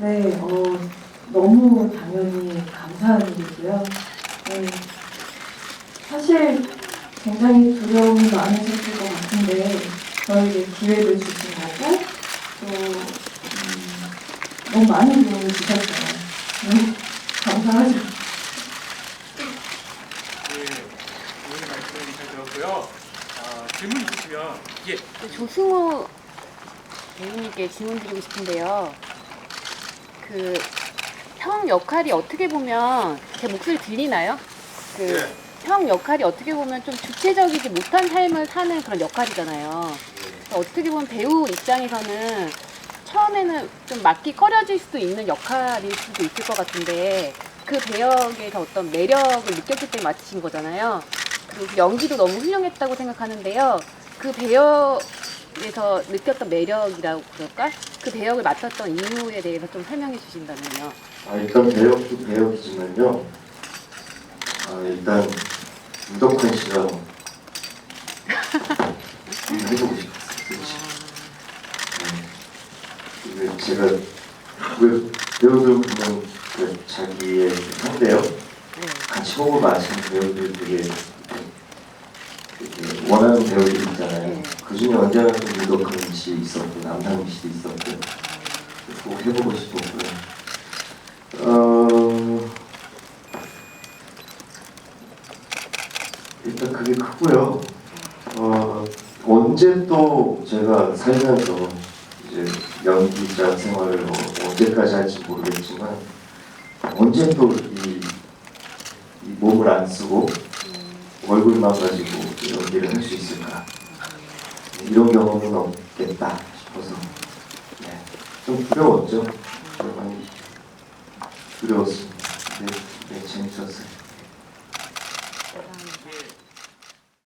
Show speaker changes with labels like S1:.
S1: 네, 어, 너무 당연히 감사한 일이고요. 네, 사실 굉장히 두려움이 많으셨을 것 같은데 저에게 기회를 주신 거고 또 음, 너무 많은 도움을 주셨어요. 네, 감사하죠.
S2: 예, 오늘 말씀 잘 들었고요. 아, 질문 있으시면 예,
S3: 그 조승우 배우님께 질문 드리고 싶은데요. 그 형 역할이 어떻게 보면 제 목소리 들리나요? 그 형 역할이 어떻게 보면 좀 주체적이지 못한 삶을 사는 그런 역할이잖아요. 그래서 어떻게 보면 배우 입장에서는 처음에는 좀 맡기 꺼려질 수도 있는 역할일 수도 있을 것 같은데 그 배역에서 어떤 매력을 느꼈기 때문에 맡으신 거잖아요. 그리고 연기도 너무 훌륭했다고 생각하는데요. 그 배역 에서 느꼈던 매력이라고 그럴까? 그 배역을 맡았던 이유에 대해서 좀 설명해 주신다면요.
S4: 아, 일단 배역도 배역이지만요. 아, 일단 유덕한 씨랑 좀 해보고 싶었어요. 이게 제가 왜 배우들 보면 그 자기의 상대역
S3: 네.
S4: 같이 호흡 마시는 배우들 되게 되게 원하는 배우들 있잖아요.
S3: 네.
S4: 그 중에 언제나 좀 유덕한 씨 있었고 씨도 있었고 꼭 해보고 싶었고요. 어, 일단 그게 크고요. 어, 언제 또 제가 살면서 이제 연기자 생활을 어, 언제까지 할지 모르겠지만 언제 또이이 몸을 안 쓰고 얼굴만 가지고 연기를 할 수 있을까 이런 경험은 없겠다 싶어서 네, 좀 두려웠죠. 두려웠습니다. 네, 네 재밌었어요.
S2: 예,